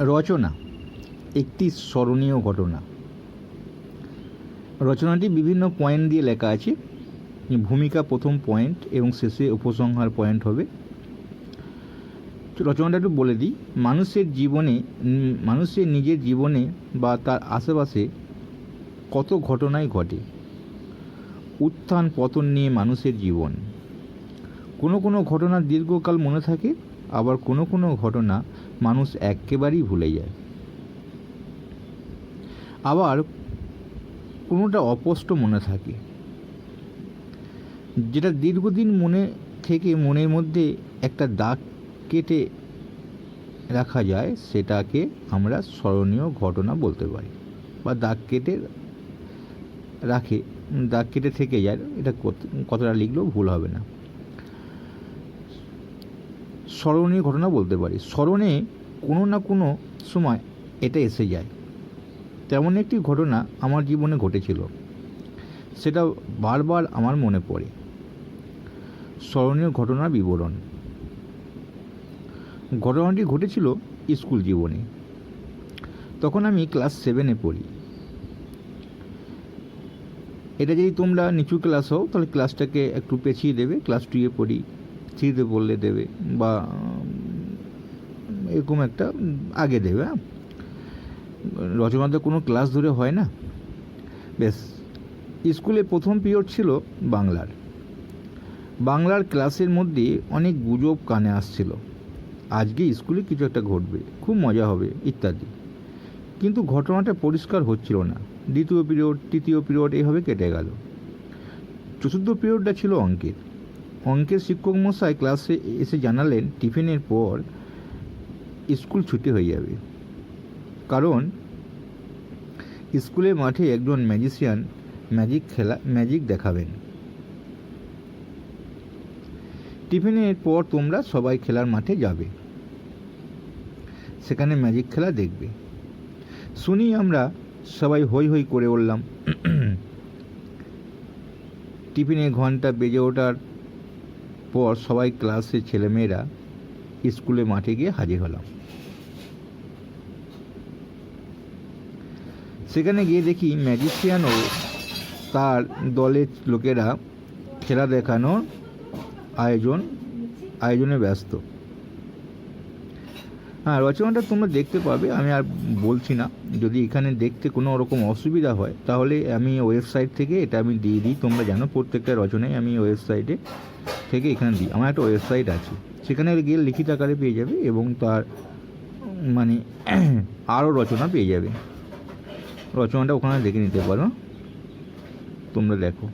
রচনা, একটি স্মরণীয় ঘটনা। রচনাটি বিভিন্ন পয়েন্ট দিয়ে লেখা আছে। ভূমিকা প্রথম পয়েন্ট এবং শেষে উপসংহার পয়েন্ট হবে। রচনাটা একটু বলে দিই। মানুষের জীবনে, মানুষের নিজের জীবনে বা তার আশেপাশে কত ঘটনাই ঘটে। উত্থান পতন নিয়ে মানুষের জীবন। কোনো কোনো ঘটনা দীর্ঘকাল মনে থাকে, আবার কোনো কোনো ঘটনা মানুষ একেবারেই ভুলে যায়। আবার কোনোটা অস্পষ্ট মনে থাকে। যেটা দীর্ঘদিন মনে থেকে মনের মধ্যে একটা দাগ কেটে রাখা যায়, সেটাকে আমরা স্মরণীয় ঘটনা বলতে পারি। বা দাগ কেটে রাখে, দাগ কেটে থেকে যায়, এটা কত- কতটা লিখলেও ভুল হবে না। স্মরণীয় ঘটনা বলতে পারি। স্মরণে কোনো না কোনো সময় এটা এসে যায়। তেমন একটি ঘটনা আমার জীবনে ঘটেছিল। সেটা বারবার আমার মনে পড়ে। স্মরণীয় ঘটনার বিবরণ। ঘটনাটি ঘটেছিল স্কুল জীবনে। তখন আমি ক্লাস সেভেনে পড়ি। এটা যদি তোমরা নিচু ক্লাস হও, তাহলে ক্লাসটাকে একটু পেছিয়ে দেবে। ক্লাস টুয়ে পড়ি। থ্রিতে পড়লে দেবে বা এরকম একটা আগে দেবে হ্যাঁ? রচনাতে কোনো ক্লাস ধরে হয় না। বেশ, স্কুলে প্রথম পিরিয়ড ছিল বাংলার। বাংলার ক্লাসের মধ্যে অনেক গুজব কানে আসছিল। আজকে স্কুলে কিছু একটা ঘটবে, খুব মজা হবে, ইত্যাদি। কিন্তু ঘটনাটা পরিষ্কার হচ্ছিল না। দ্বিতীয় পিরিয়ড, তৃতীয় পিরিয়ড এইভাবে কেটে গেল। চতুর্থ পিরিয়ডটা ছিল অঙ্কের। অঙ্কের শিক্ষক মশাই ক্লাসে এসে জানালেন, টিফিনের পর স্কুল ছুটি হয়ে যাবে। কারণ স্কুলের মাঠে একজন ম্যাজিশিয়ান ম্যাজিক খেলা, ম্যাজিক দেখাবেন। টিফিনের পর তোমরা সবাই খেলার মাঠে যাবে। সেখানে ম্যাজিক খেলা দেখবে। শুনি আমরা সবাই হই হই করে উঠলাম। টিফিনের ঘণ্টা বেজে ওঠার পর সবাই ক্লাসে ছেলেমেয়েরা স্কুলে মাঠে গিয়ে হাজির হলাম। সেখানে গিয়ে দেখি ম্যাজিশিয়ান ও তার দলের লোকেরা খেলা দেখানোর আয়োজন, আয়োজনে ব্যস্ত। হ্যাঁ রচনাটা তোমরা দেখতে পাবে, আমি আর বলছি না। যদি এখানে দেখতে কোনো রকম অসুবিধা হয়, তাহলে আমি ওয়েবসাইট থেকে এটা আমি দিয়ে দিই। তোমরা জানো প্রত্যেকটা রচনায় আমি ওয়েবসাইটে থেকে এখানে দিই। আমার একটা ওয়েবসাইট আছে, সেখানে গিয়ে লিখিত আকারে পেয়ে যাবে এবং তার মানে আরও রচনা পেয়ে যাবে। রচনাটা ওখানে দেখে নিতে পারো। তোমরা দেখো।